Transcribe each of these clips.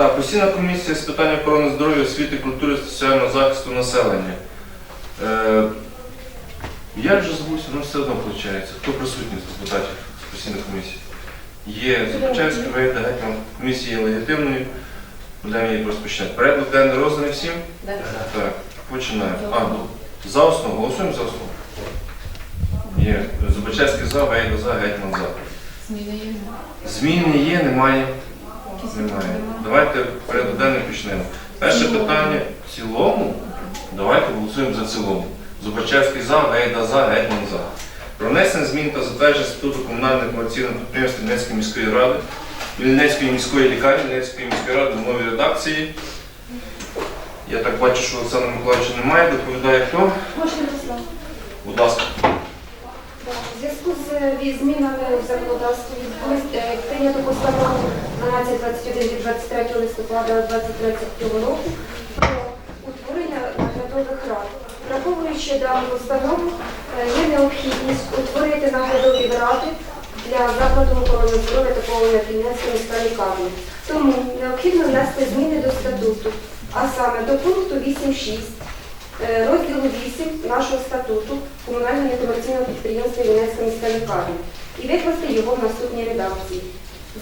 Так, постійна комісія з питань охорони здоров'я, освіти, культури соціального захисту населення. Е, я вже забувся, ну все одно виходить. Хто присутній з депутатів з постійної комісії? Є Зубачевський, Вейда, Гетьман. Комісія є легітимною. Будемо її розпочинати. Порядок денний розданий всім? Так, починаємо. А, ну, за основу. Голосуємо за основу. Є. Зубачевський за, Вейда за, Гетьман за. Зміни є. Зміни є, немає. Немає. Давайте порядок денний почнемо. Перше питання в цілому. Давайте голосуємо за цілому. Зубачевський за, Гейда за, Гетьман за. Про внесення змін та затвердження статуту комунального комерційного підприємства Вінницької міської ради, Вінницької міської лікарні, Вінницької міської ради в новій редакції. Я так бачу, що Олександра Миколаївича немає. Доповідає хто? Можна Будь ласка. Зв'язку з змінами в законодавстві е, прийнято постанову 1221 від 23 листопада 2023 року про утворення наглядових рад. Враховуючи дану постанову, е, є необхідність утворити наглядові ради для закладу охорони здоров'я як Вінницька міська лікарня. Тому необхідно внести зміни до статуту, а саме до пункту 8.6 Е, розділу 8 нашого статуту комунального некомерційного підприємства Вінницька міська лікарня і викласти його в наступній редакції.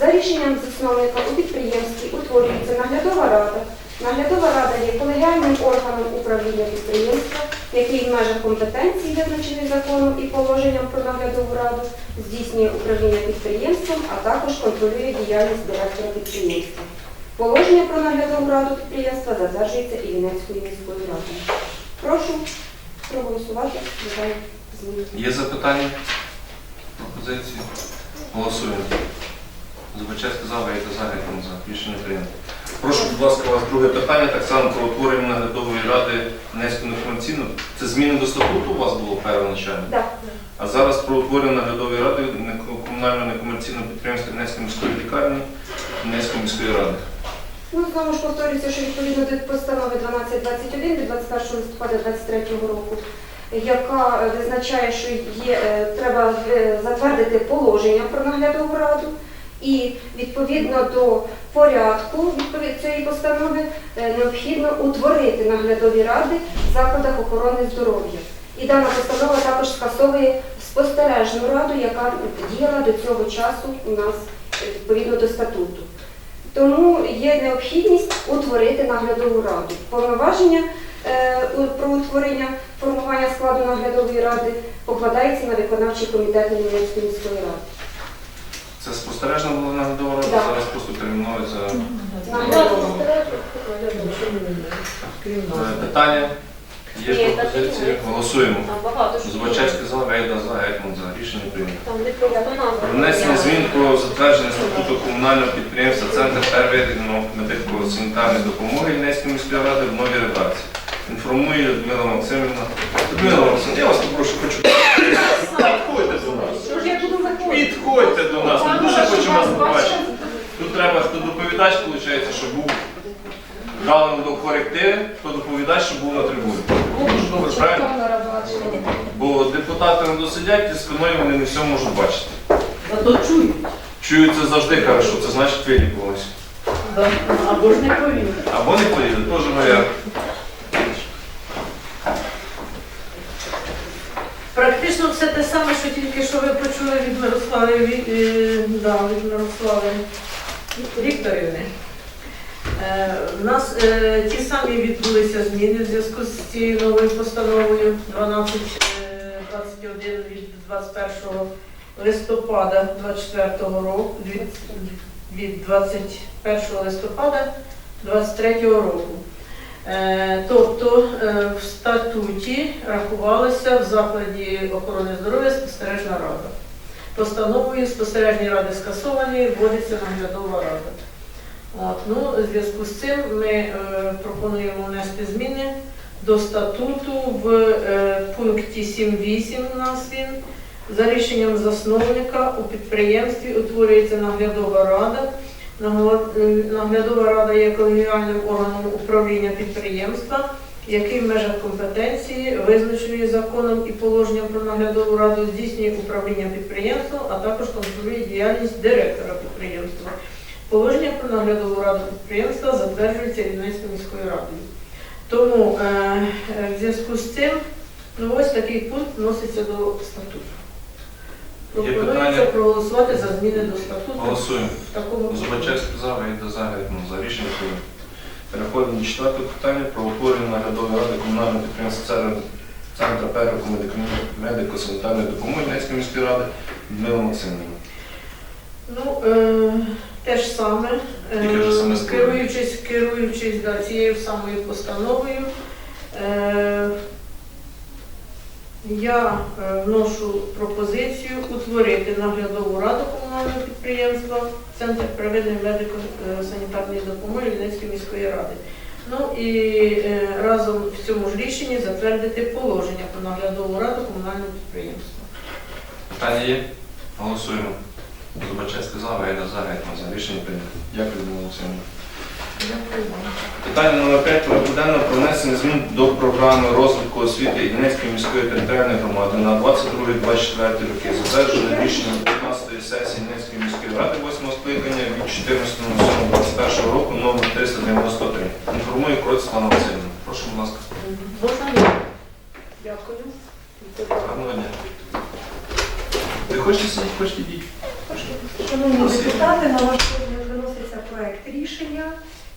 За рішенням засновника у підприємстві утворюється наглядова рада. Наглядова рада є колегіальним органом управління підприємства, який в межах компетенцій, визначених законом і положенням про наглядову раду, здійснює управління підприємством, а також контролює діяльність директора підприємства. Положення про наглядову раду підприємства затверджується і Вінницькою міською радою. Прошу проголосувати за дані зміни. Є запитання? Пропозиції? Голосуємо. Зубачевський за, Вейда за, Гетьман за. Рішення прийнято. Прошу, будь ласка, у вас друге питання, так само про утворення наглядової ради Низької некомерційної. Це зміни до статуту у вас було первоначально? Так. А зараз про утворення наглядової ради комунального некомерційного підприємства Донецької міської лікарні Донецької міської ради. Ну, знову ж повторюється, що відповідно до постанови 1221 від 21 листопада 2023 року, яка е, визначає, що є, е, треба е, затвердити положення про наглядову раду, і відповідно до порядку цієї постанови необхідно утворити наглядові ради в закладах охорони здоров'я. І дана постанова також скасовує спостережну раду, яка діяла до цього часу у нас відповідно до статуту. Тому є необхідність утворити наглядову раду. Повноваження е, про утворення формування складу наглядової ради покладається на виконавчий комітет Вінницької міської ради. Це спостережна була наглядова рада, Так. зараз просто перейменується. Наглядова. Е, Питання? Є пропозиції? Голосуємо. Зубачевський за, Гейда за, Гетьман за. Рішення прийнято. Про внесення змін про затвердження статуту комунального підприємства Центр первинної медико-санітарної допомоги Вінницької міської ради в новій редакції. Інформує Людмила Максимівна. Людмила Максимівна, я вас попрошу, хочу. Підходьте до нас. Підходьте до нас. Ми дуже хочемо вас побачити. Тут треба, хто доповідач, виходить, щоб був дали корективи, хто доповідач, щоб був на трибуні. Добре, правильно? Бо депутати не досидять, і спиною вони не все можуть бачити. Зато чують. Чують це завжди хорошо, це значить вилікувалися. Да. Або ж не повірять. Або не поїдуть, теж варіант. Практично все те саме, що тільки що ви почули від Мирослави, Ві- е, да, від Мирослави Вікторівни. Е, У нас е, ті самі відбулися зміни в зв'язку з цією новою постановою 1221 від 21 листопада 24 року, від, від 21 листопада 23 року. Е, Тобто е, в статуті рахувалося в закладі охорони здоров'я спостережна рада. Постановою спостережні ради скасовані, вводиться наглядова рада. От, ну, у зв'язку з цим ми е, пропонуємо внести зміни до статуту в е, пункті 7.8 у нас він. За рішенням засновника у підприємстві утворюється наглядова рада. Е, Наглядова рада є колегіальним органом управління підприємства, який в межах компетенції, визначеної законом і положенням про наглядову раду, здійснює управління підприємством, а також контролює діяльність директора підприємства. Положення про наглядову раду підприємства затверджується Рівненською міською радою. Тому е, е, в зв'язку з цим ну, ось такий пункт вноситься до статуту. Пропонується питання? проголосувати за зміни до статуту Голосуємо. в такому Зубачевський за, Вейда за, Гетьман за. Рішення прийнято. Переходимо до четвертого питання про утворення наглядової ради комунального підприємства «Центр- Центра медико-санітарної допомоги Донецької міської ради Людмила Максимівна. Ну, е, те ж саме, е, Тільки вже саме керуючись, керуючись да, цією самою постановою, е, я е, вношу пропозицію утворити наглядову раду комунального підприємства Центр первинної медико-санітарної допомоги Вінницької міської ради. Ну і е, разом в цьому ж рішенні затвердити положення про наглядову раду комунального підприємства. Питання є? Голосуємо. Зубачевський за, Вейда за, Гетьман за. Рішення прийнято. Дякую, Людмила. Дякую. Питання номер 5 порядку денного про внесення змін до програми розвитку освіти Іллінецької міської територіальної громади на 22-24 роки. Затверджене рішенням 15-ї сесії Іллінецької міської ради 8 скликання від 14.07.21 року номер 393. Інформує Кроць Світлана Васильівна. Прошу, будь ласка. Можна? Дякую. Гарного дня. Ви хочете сидіти, хочете йдіть? Шановні депутати, на ваш розгляд виноситься проект рішення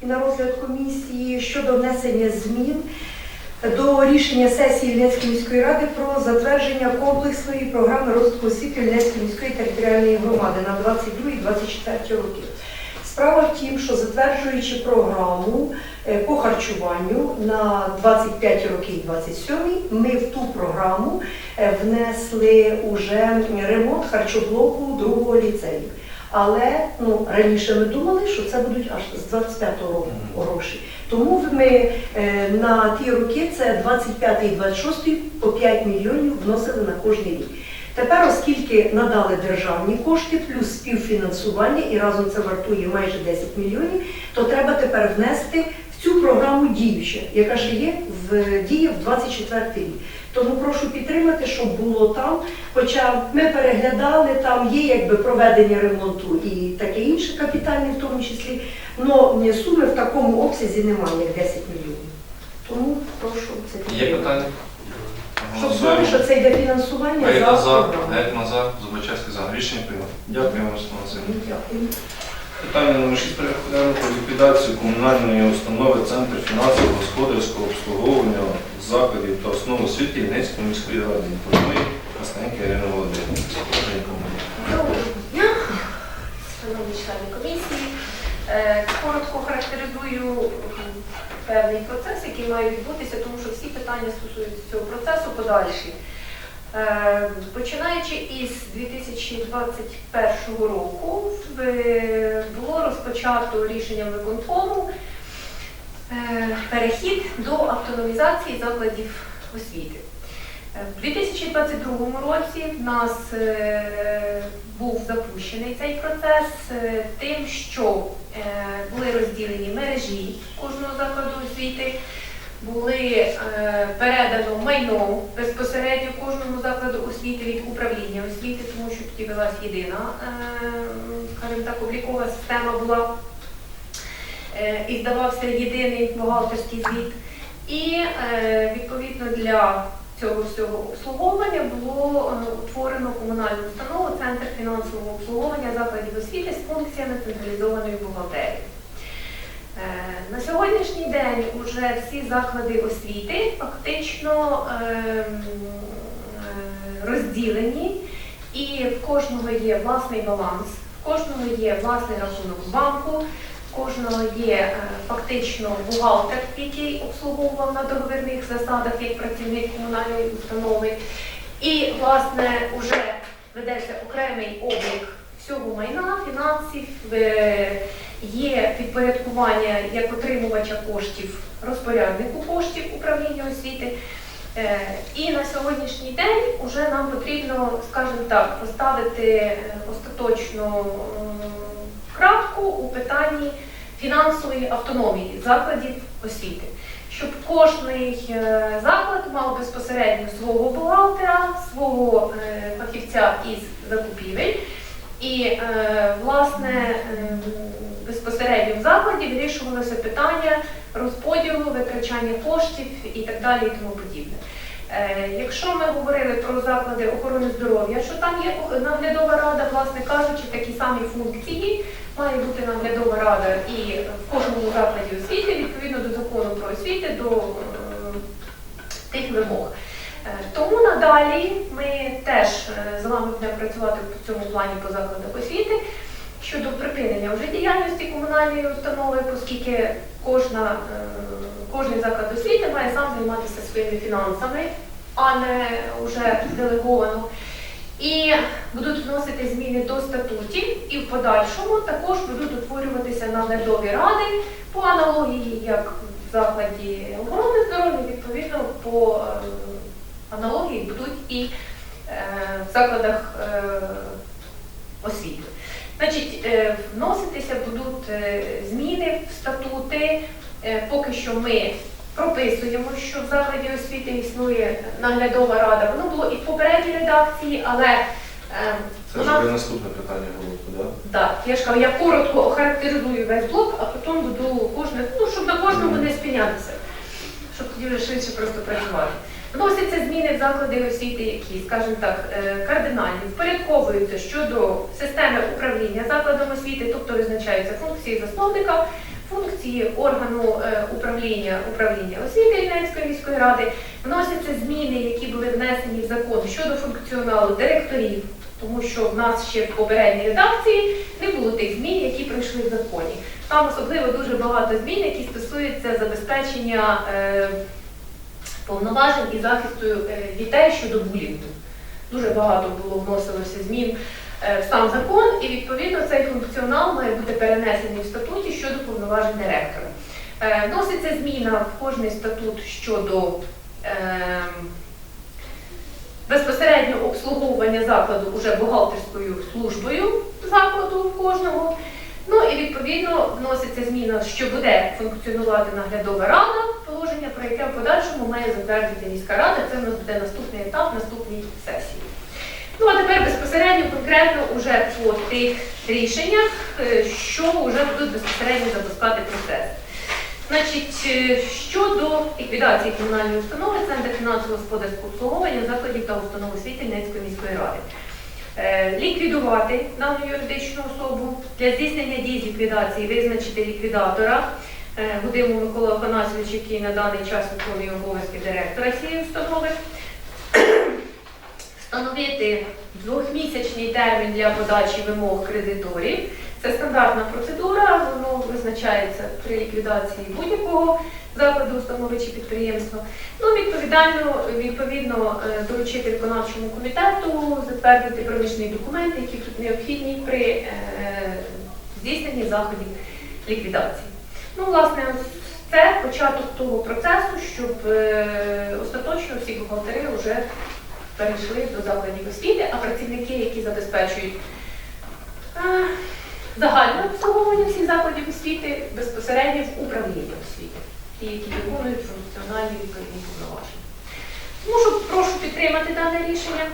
і на розгляд комісії щодо внесення змін до рішення сесії Вінницької міської ради про затвердження комплексної програми розвитку освіти Вінницької міської територіальної громади на 22-24 роки. Справа в тім, що затверджуючи програму е, по харчуванню на 25 роки і 27, ми в ту програму е, внесли уже ремонт харчоблоку другого ліцею. Але ну, раніше ми думали, що це будуть аж з 25-го року гроші. Тому ми е, на ті роки, це 25 і 26 по 5 мільйонів вносили на кожний рік. Тепер, оскільки надали державні кошти плюс співфінансування і разом це вартує майже 10 мільйонів, то треба тепер внести в цю програму діюче, яка ще є в дії в 24 рік. Тому прошу підтримати, щоб було там. Хоча ми переглядали, там є якби проведення ремонту і таке інше капітальне в тому числі, але суми в такому обсязі немає, як 10 мільйонів. Тому прошу це Є підтримати. питання? Щоб знали, що це йде фінансування Зубачевський за. Рішення вам, Світлана Васильівна. Дякую. Питання номер 6 переходимо про ліквідацію комунальної установи Центр фінансового господарського обслуговування закладів та основ освіти Ільницької міської ради. Інформує Красненька Ірина Володимирівна. Доброго дня, шановні члени комісії. Е, Коротко характеризую певний процес, який має відбутися, тому що всі питання стосуються цього процесу подальші. Е, Починаючи із 2021 року було розпочато рішенням виконкому е, перехід до автономізації закладів освіти. Е, В 2022 році в нас е, був запущений цей процес е, тим, що е, були розділені мережі кожного закладу освіти, були е, передано майно безпосередньо кожному закладу освіти від управління освіти, тому що тоді велась єдина, е, так, облікова система була е, і здавався єдиний бухгалтерський звіт. І відповідно для цього всього обслуговування було утворено комунальну установу Центр фінансового обслуговування закладів освіти з функціями централізованої бухгалтерії. Е, На сьогоднішній день вже всі заклади освіти фактично ем, е, розділені, і в кожного є власний баланс, в кожного є власний рахунок банку, в кожного є е, фактично бухгалтер, який обслуговував на договірних засадах як працівник комунальної установи. І, власне, вже ведеться окремий облік всього майна, фінансів, є підпорядкування як отримувача коштів розпоряднику коштів управління освіти. Е, І на сьогоднішній день вже нам потрібно, скажімо так, поставити е, остаточну крапку у питанні фінансової автономії закладів освіти, щоб е, заклад мав безпосередньо свого бухгалтера, свого е, фахівця із закупівель. І, власне, ем, безпосередньо в закладі вирішувалося питання розподілу, витрачання коштів і так далі, і тому подібне. Е, Якщо ми говорили про заклади охорони здоров'я, що там є наглядова рада, власне кажучи, такі самі функції має бути наглядова рада і в кожному закладі освіти відповідно до закону про освіти, до е, тих вимог. Е, Тому надалі ми теж з вами будемо працювати в цьому плані по закладах освіти щодо припинення вже діяльності комунальної установи, оскільки кожна, е, кожний заклад освіти має сам займатися своїми фінансами, а не вже делеговано. І будуть вносити зміни до статутів, і в подальшому також будуть утворюватися наглядові ради по аналогії, як в закладі охорони здоров'я, відповідно по е, аналогії будуть і е, в закладах освіти. Значить, е, вноситися будуть е, зміни в статути. Е, Поки що ми прописуємо, що в закладі освіти існує наглядова рада. Воно було і в попередній редакції, але Це вона вже наступне питання було, так? так, я ж кажу, я коротко охарактеризую весь блок, а потім буду кожне, ну щоб на кожному не спинятися, щоб тоді вже швидше просто працювати. Вносяться зміни в заклади освіти, які, скажімо так, е, кардинальні, впорядковуються щодо системи управління закладом освіти, тобто визначаються функції засновника, функції органу е, управління управління освіти Рівненської міської ради. Вносяться зміни, які були внесені в закон щодо функціоналу директорів, тому що в нас ще в попередній редакції не було тих змін, які пройшли в законі. Там особливо дуже багато змін, які стосуються забезпечення е, повноважень і захисту е, дітей щодо булінгу. Дуже багато було вносилося змін е, в сам закон, і відповідно цей функціонал має бути перенесений в статуті щодо повноважень директора. Е, Вноситься зміна в кожний статут щодо ем, безпосередньо обслуговування закладу уже бухгалтерською службою закладу кожного. Ну і відповідно вноситься зміна, що буде функціонувати наглядова рада, положення, про яке в подальшому має затвердити міська рада. Це в нас буде наступний етап наступній сесії. Ну а тепер безпосередньо конкретно уже по тих рішеннях, е, що вже будуть безпосередньо запускати процес. Значить, е, щодо ліквідації комунальної установи, Центр фінансово-господарського обслуговування закладів та установ освіти Ненецької міської ради. Е, Ліквідувати дану юридичну особу для здійснення дій з ліквідації, визначити ліквідатора е, Гудиму Микола Афанасьович, який на даний час виконує обов'язки директора цієї установи. Встановити двохмісячний термін для подачі вимог кредиторів. Це стандартна процедура, воно визначається при ліквідації будь-якого закладу, установи чи підприємства. Ну, відповідально, відповідно, е, доручити виконавчому комітету затвердити проміжні документи, які тут необхідні при е, здійсненні заходів ліквідації. Ну, власне, це початок того процесу, щоб е, остаточно всі бухгалтери вже перейшли до закладів освіти, а працівники, які забезпечують загальне обслуговування всіх закладів освіти, безпосередньо в управлінні освіти, ті, які виконують функціональні відповідні повноваження. Тому що прошу підтримати дане рішення.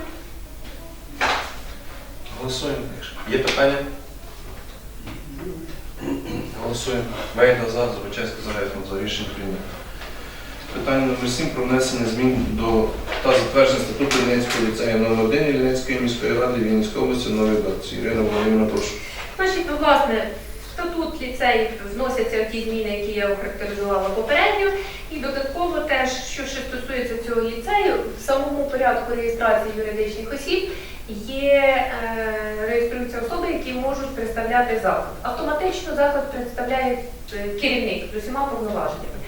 Голосуємо. Є питання? Голосуємо. Вейда за, Забочевська за за рішення прийнято. Питання номер 7 про внесення змін до та затвердження статуту Вінницького ліцею номер 1 Вінницької міської ради Вінницької області нової. Ірина Володимирівна, прошу. Значить, ну, власне, статут ліцеїв вносяться ті зміни, які я охарактеризувала попередньо. І додатково теж, що ще стосується цього ліцею, в самому порядку реєстрації юридичних осіб є е, реєструються особи, які можуть представляти заклад. Автоматично заклад представляє е, керівник з усіма повноваженнями.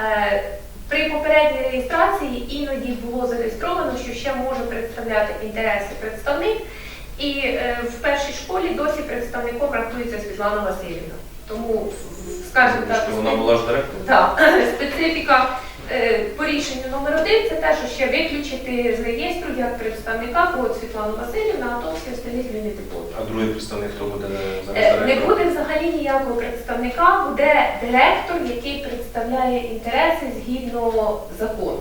Е, При попередній реєстрації іноді було зареєстровано, що ще може представляти інтереси представник, і е, в першій школі досі представником рахується Світлана Васильівна. Тому, скажімо так, Що вона була ж директором? так, специфіка е, по рішенню номер один це те, що ще виключити з реєстру як представника от Світлану Васильівну, а то всі остальні змінити будуть. А другий представник хто буде замість Е, Не директора? буде взагалі ніякого представника, буде директор, який представляє інтереси згідно закону.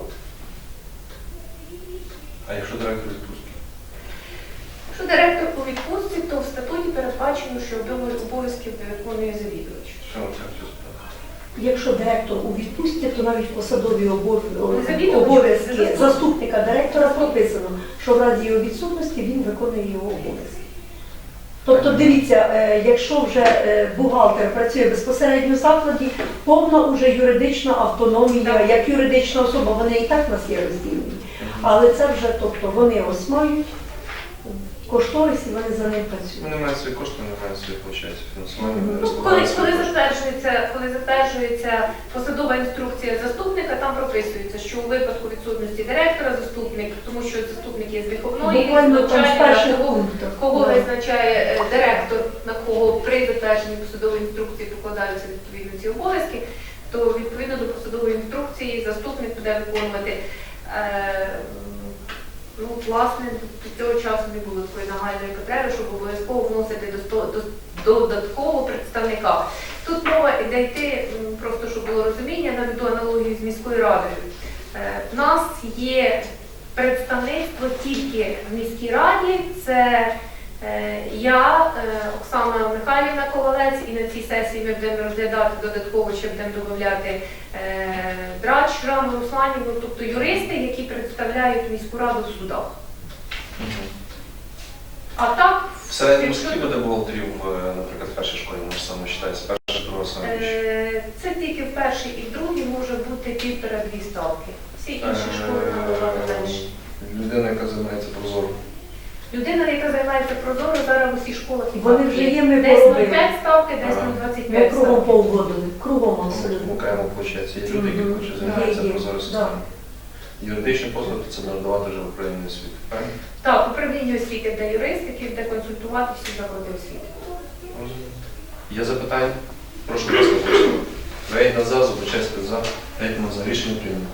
А якщо директор Якщо директор у відпустці, то в статуті передбачено, що обов- обов'язки виконує завідувач. Що? Якщо директор у відпустці, то навіть посадові обов'язки заступника директора прописано, що в разі його відсутності він виконує його обов'язки. Тобто, дивіться, е, якщо вже е, бухгалтер працює безпосередньо в закладі, повна уже юридична автономія, як юридична особа, вони і так в нас є розділені. Але це вже, тобто, вони ось мають кошторис і вони за ним працюють. Вони мають свої кошти, вони мають свої, виходить, фінансування. вони Ну, коли, розкладають свої коли кошти. затверджується, коли затверджується посадова інструкція заступника, там прописується, що у випадку відсутності директора заступник, тому що заступник є з виховної, Буквально там з навчальної, перших кого, пунктів. кого Да. визначає е, директор, на кого при затвердженні посадової інструкції покладаються відповідно ці обов'язки, то відповідно до посадової інструкції заступник буде виконувати. Е, Ну, власне, до цього часу не було такої нагальної потреби, щоб обов'язково вносити до, до додаткового представника. Тут мова йде йти, просто щоб було розуміння, наведу аналогію з міською радою. Е, В нас є представництво тільки в міській раді, це е, я, е, Оксана Михайлівна Ковалець, і на цій сесії ми будемо розглядати додатково, ще будемо додати е, Драч, Раму Русланівну, тобто юристи, які представляють міську раду в судах. А так, В середньому скільки буде бухгалтерів, е, наприклад, в першій школі, може саме вважається, перша, друга, саме більше? е, це тільки в першій і в другій може бути півтора-дві ставки. Всі інші Е, школи набагато менше. Людина, яка займається прозоро. Людина, яка займається прозоро, зараз у всіх школах і Вони вже є, ми Десь поробили. 0,5 ставки, десь Ага. 0,25 Ми кругом ставки. повгодили, кругом абсолютно. Окремо, виходить, є люди, які Мгм. хочуть Є, займатися є, прозорою системою. Юридичні послуги це надавати вже в Україні освіти. Правильно? Так, управління освіти де юрист, який буде консультувати всі заклади освіти. Розумію. Є запитання? Прошу вас. Рейд на за, Зубочевський за, рейтинг за рішення прийнято.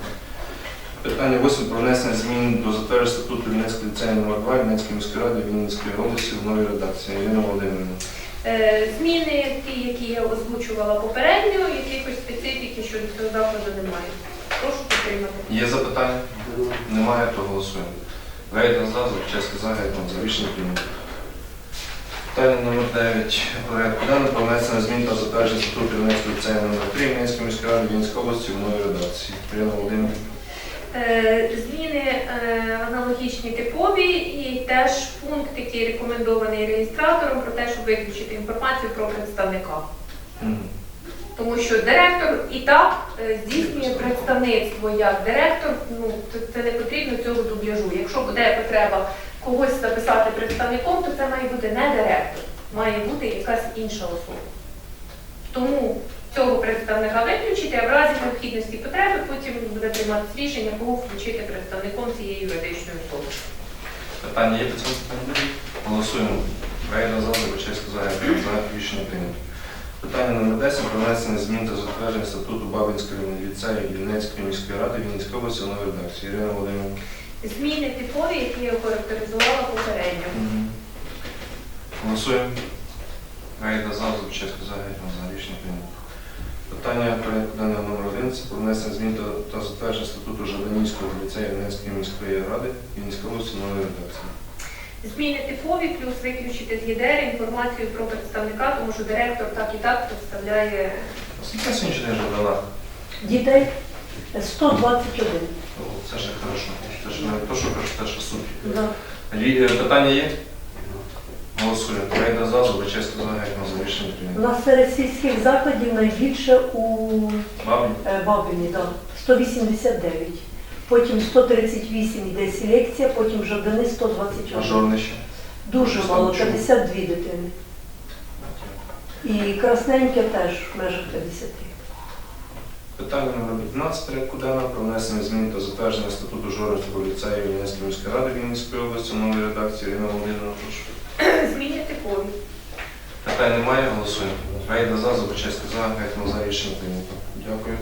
Питання 8 про внесення змін до затвердження статуту Вінницького ліцею номер 2 Вінницької міської ради Вінницької області в новій редакції. Ірина Володимирівна. Е, Зміни, ті, які я озвучувала попередньо, якихось специфіки щодо цього закладу немає. Прошу підтримати. Є запитання? Немає, то голосуємо. На за, Зубочевський за, за рішення прийнято. Питання номер 9. Порядку денного про внесення змін та затвердження статуту Вінницького ліцею номер 3 Вінницької міської ради Вінницької області в новій редакції. Ірина Володимирівна. Е, Зміни е, аналогічні типові і теж пункт, який рекомендований реєстратором про те, щоб виключити інформацію про представника. Тому що директор і так е, здійснює представництво як директор, ну це, це не потрібно цього дубляжу. Якщо буде потреба когось записати представником, то це має бути не директор, має бути якась інша особа. Тому цього представника виключити, а в разі необхідності потреби потім буде прийматися рішення, кого включити представником цієї юридичної особи. Питання є по цьому питанню? Голосуємо. Рейда за, Забачевська за, за, рішення прийнято. Питання номер 10 про внесення змін та затвердження статуту Бабинської ліцею Вінницької міської ради Вінницької області в новій редакції. Ірина Володимирівна. Зміни типові, які я охарактеризувала попередньо. Голосуємо. Рейда за, Забачевська за, за, рішення прийнято. Питання порядку денного номер 11 про внесення змін та, та затвердження статуту Жаданівського ліцею Вінницької міської ради Вінницької області в редакції. Зміни типові, плюс виключити з ЄДР інформацію про представника, тому що директор так і так представляє. Скільки сьогодні день Жадана? Дітей 121. О, Це ж хорошо. Це ж не то, що кажу, це ж супер. Да. Е, Питання є? Голосуємо. Рейда за, Зубачевська за, Гетьман за рішення У прийнято. нас серед сільських закладів найбільше у Бабі? е, Бабині, да, 189. Потім 138 йде селекція, потім Жовдани 121. Мажорнище. Дуже мало, 52 дитини. І красненьке теж в межах 50. Питання номер 15 порядку денного про внесення змін та затвердження статуту Жорницького ліцею Вінницької міської ради Вінницької області в новій редакції. Ірина Володимирівна, прошу. Зміни типові. Питань немає, голосуємо. Рейда за, Зубачевська за, Гетьман за рішення прийнято. Дякую.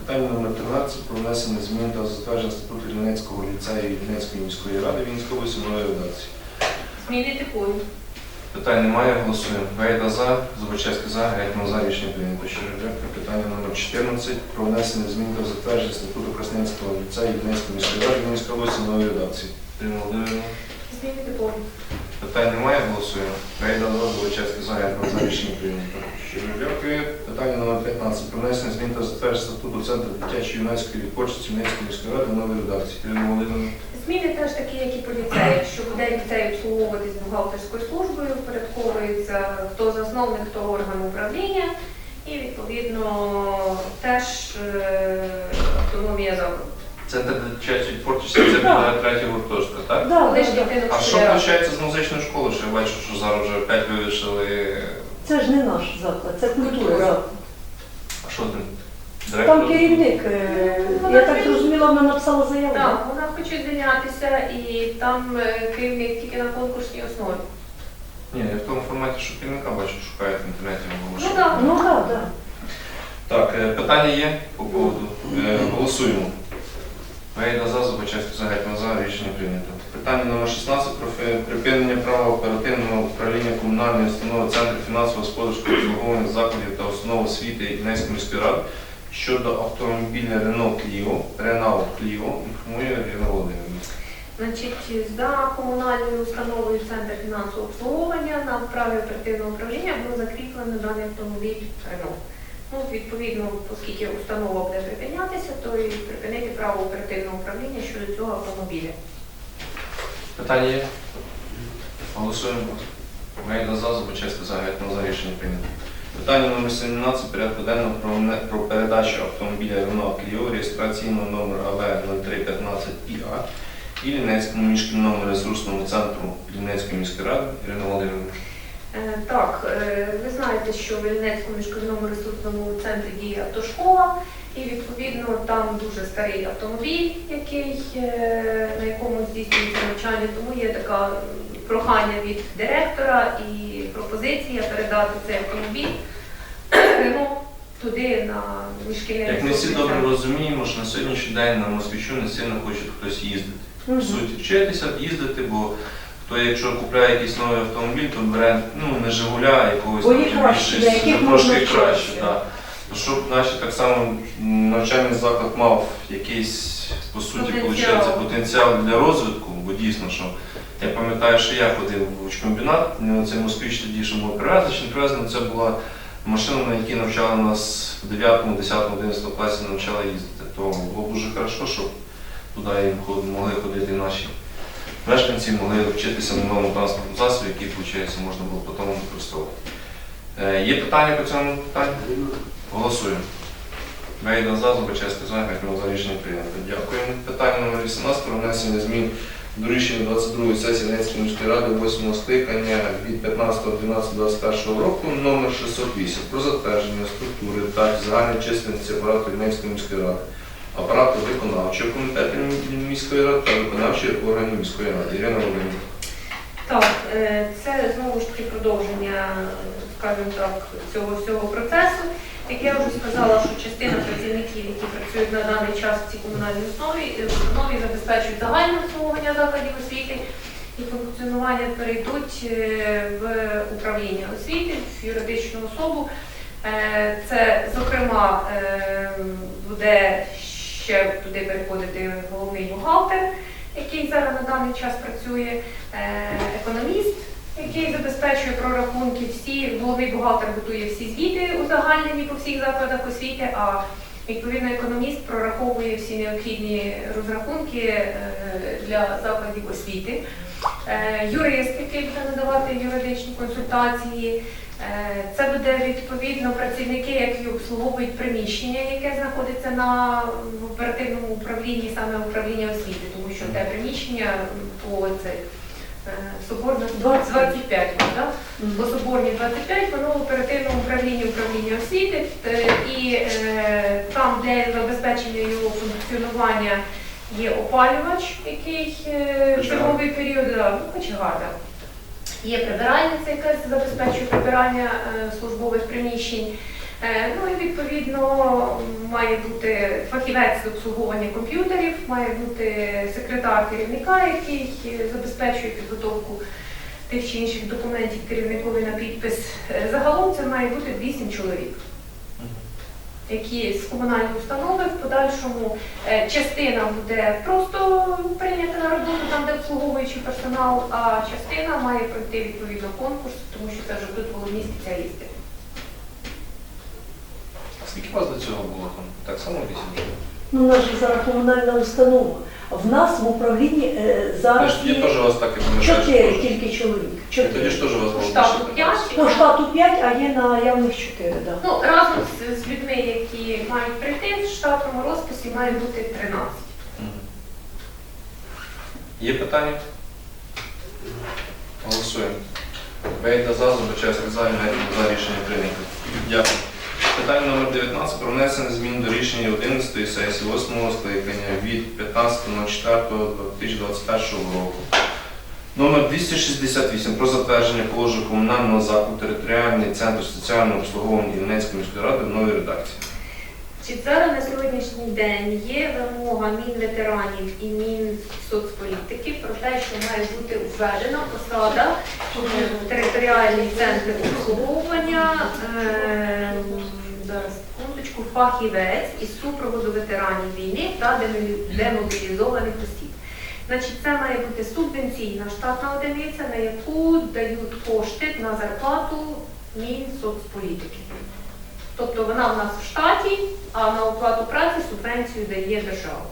Питання номер 13 про внесення змін та затвердження статуту Вінницького ліцею Вінницької міської ради Вінницької області в новій редакції. Зміни типові. Питань немає, голосуємо. Рейда за, Зубачевський за, Гетьман за рішення прийнято. Щиро дякую. Питання номер 14 про внесення змін та затвердження статуту Красненського ліцею Вінницької міської ради Вінницької області в новій редакції. Ірина Володимирівна. Зміни типові. Питань немає, голосуємо. Рейда дозволу Чеський загальний за рішення прийнято. Щиро дякую. Питання номер 15. Про внесення змін та затвердження статуту Центру дитячої юнацької відпочинці Вінницької міської ради в новій редакції. Ірина Володимирівна. Зміни теж такі, як і по ліцеї, що буде ліцей обслуговуватись бухгалтерською службою, впорядковується хто засновник, хто орган управління, і відповідно теж е, автономія закладу. Центр дитячої творчості це буде третя гуртожка, так? Да, да. будинок А що виходить з музичної школи? Що я бачу, що зараз вже опять вирішили. Це ж не наш заклад, це культура. А що там? Директор? Там керівник, е, я так зрозуміла, вона написала заяву. Так, вона хоче звільнятися, і там е, керівник тільки на конкурсній основі. Ні, я в тому форматі, що керівника бачу, шукають в інтернеті. не було, Ну так. Ну так, так. Так, питання є по поводу. Е, Голосуємо. Вейда за, Зубачевський за, Гетьман за, рішення прийнято. Питання номер 16 про припинення права оперативного управління комунальної установи Центру фінансово-господарського обслуговування закладів та установ освіти Єдинецької міської ради щодо автомобіля Renault Clio, Renault Clio, інформує Ірина Володимирівна. Значить, за комунальною установою Центр фінансового обслуговування на праві оперативного управління було закріплено даний автомобіль Renault. Ну, відповідно, оскільки установа буде припинятися, то і припинити право оперативного управління щодо цього автомобіля. Питання є? Голосуємо. Вейда за, Зубачевський за, Гетьман за, рішення прийнято. Питання номер 17 порядку денного про, передачу автомобіля Renault Clio реєстраційного номеру АВ 0315ІА і Лінецькому міжкільному ресурсному центру Лінецької міської ради. Ірина Володимирівна. Е, Так, е, ви знаєте, що в Вільнецькому міжкордонному ресурсному центрі діє автошкола, і відповідно там дуже старий автомобіль, який, е, на якому здійснюється навчання, тому є така прохання від директора і пропозиція передати цей автомобіль туди на міжкільний Як ми всі добре розуміємо, що на сьогоднішній день на москвичу не сильно хоче хтось їздити. В Мгм. суті, вчитися, їздити, бо хто якщо купляє якийсь новий автомобіль, то бере ну, не Жигуля, а якогось Бо є яких ну, можна трошки краще. вчитися. Так. Щоб наші так само навчальний заклад мав якийсь, по суті, Потенціал. потенціал. потенціал для розвитку, бо дійсно, що я пам'ятаю, що я ходив в учкомбінат, це москвич тоді, що був привезли, привезли, це була машина, на якій навчали нас в 9, 10, 11 класі навчали їздити. То було дуже хорошо, щоб туди могли ходити наші мешканці, могли вчитися на новому транспортному засобі, який, виходить, можна було потім використовувати. Е, Є питання по цьому питанню? Голосуємо. Вейда за, Зубачевський за, Гетьман за рішення прийнято. Дякуємо. Питання номер 18 про внесення змін до рішення 22 сесії Ненецької міської ради 8 скликання від 15.12.21 року номер 608 про затвердження структури та загальної численності апарату Ненецької міської ради, апарату виконавчого комітету міської ради та виконавчих органів міської ради. Ірина Володимирівна. Так, е, це знову ж таки продовження, скажімо так, цього всього процесу. Як я вже сказала, що частина працівників, які працюють на даний час в цій комунальній основі, е, установі забезпечують загальне обслуговування закладів освіти і функціонування перейдуть е, в управління освіти, в юридичну особу. Е, Це, зокрема, е, буде ще туди переходити головний бухгалтер, який зараз на даний час працює, е, економіст, який забезпечує прорахунки всі, головний бухгалтер готує всі звіти узагальнені по всіх закладах освіти, а відповідно економіст прораховує всі необхідні розрахунки е, для закладів освіти. Е, Юрист, який буде надавати юридичні консультації. Е, Це буде відповідно працівники, які обслуговують приміщення, яке знаходиться на оперативному управлінні, саме управління освіти, тому що те приміщення по е, Соборна 25, так? По Соборній 25, воно в оперативному управлінні управління освіти, Е, і е, там для забезпечення його функціонування є опалювач, який е, зимовий період, ну, кочегар, да. Є прибиральниця, яка забезпечує прибирання е, службових приміщень. Е, Ну і відповідно має бути фахівець з обслуговування комп'ютерів, має бути секретар керівника, який е, забезпечує підготовку тих чи інших документів керівникові на підпис. Е, Загалом це має бути 8 чоловік. які з комунальної установи в подальшому частина буде просто прийнята на роботу там, де обслуговуючий персонал, а частина має пройти відповідно конкурс, тому що це вже тут головні спеціалісти. Скільки у вас до цього було там? Так само вісім вже? Ну, у нас же зараз комунальна установа. В нас в управлінні е, зараз Я є теж вас так і пам'ятаю. чотири тільки чоловік. Тоді ж теж у вас було Штату більше. 5. Ну, штату 5, а є наявних 4. Да. Ну, разом з, з людьми, які мають прийти в штатному розписі, має бути 13. Мгм. Є питання? Голосуємо. Вейда за, Зубачевська за, Гетьман за рішення прийнято. Дякую. Питання номер 19 про внесення змін до рішення 11 сесії 8 скликання від 15.04.2021 року. Номер 268 про затвердження положення комунального закладу територіальний центр соціального обслуговування Євнецької міської ради в новій редакції. Чи зараз на сьогоднішній день є вимога Мінветеранів і Мінсоцполітики про те, що має бути введена посада територіальний центр обслуговування, е, зараз секундочку, фахівець із супроводу ветеранів війни та демобілізованих осіб. Значить, це має бути субвенційна штатна одиниця, на яку дають кошти на зарплату Мінсоцполітики. Тобто вона в нас в штаті, а на оплату праці субвенцію дає держава.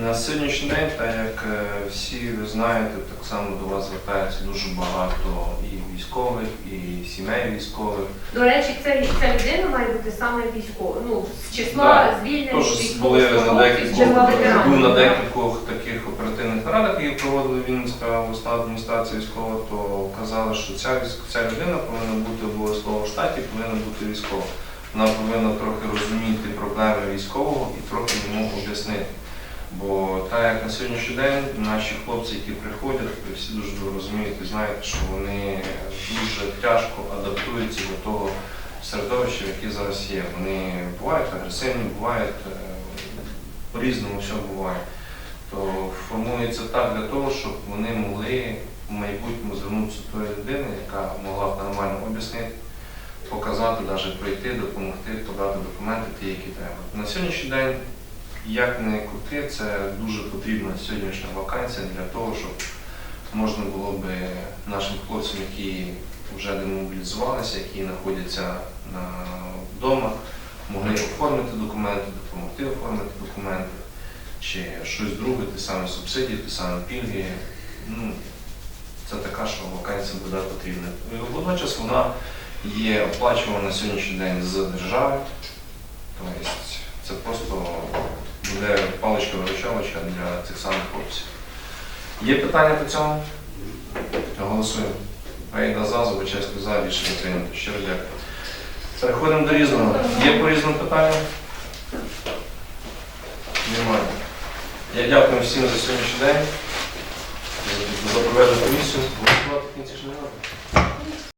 На сьогоднішній день, так як е, всі ви знаєте, так само до вас звертається дуже багато і військових, і сімей військових. До речі, це, ця людина має бути саме військова. Ну, з числа Да. звільнених Тож були на декількох, був на декількох таких оперативних нарадах, які проводили Вінницька обласна адміністрація військова, то казали, що ця, ця людина повинна бути обов'язково в штаті, повинна бути військова. Вона повинна трохи розуміти проблеми військового і трохи йому об'яснити. Бо так як на сьогоднішній день наші хлопці, які приходять, ви всі дуже добре розумієте і знаєте, що вони дуже тяжко адаптуються до того середовища, яке зараз є. Вони бувають агресивні, бувають е, по-різному все буває. То формується так для того, щоб вони могли в майбутньому звернутися до тої людини, яка могла б нормально об'яснити, показати, навіть пройти, допомогти, подати документи ті, які треба. На сьогоднішній день як не крути, це дуже потрібна сьогоднішня вакансія для того, щоб можна було би нашим хлопцям, які вже демобілізувалися, які знаходяться на вдома, могли оформити документи, допомогти оформити документи, чи щось друге, ті самі субсидії, ті самі пільги. Ну, це така, що вакансія буде потрібна. Водночас вона є оплачувана на сьогоднішній день з держави. Тобто це просто буде паличка-виручалочка для цих самих хлопців. Є питання по цьому? Голосуємо. Рейда за, Зубачевський за, рішення прийнято. Щиро дякую. Переходимо до різного. Є по різному питання? Немає. Я дякую всім за сьогоднішній день, за проведену комісію. Голосувати в кінці ж не.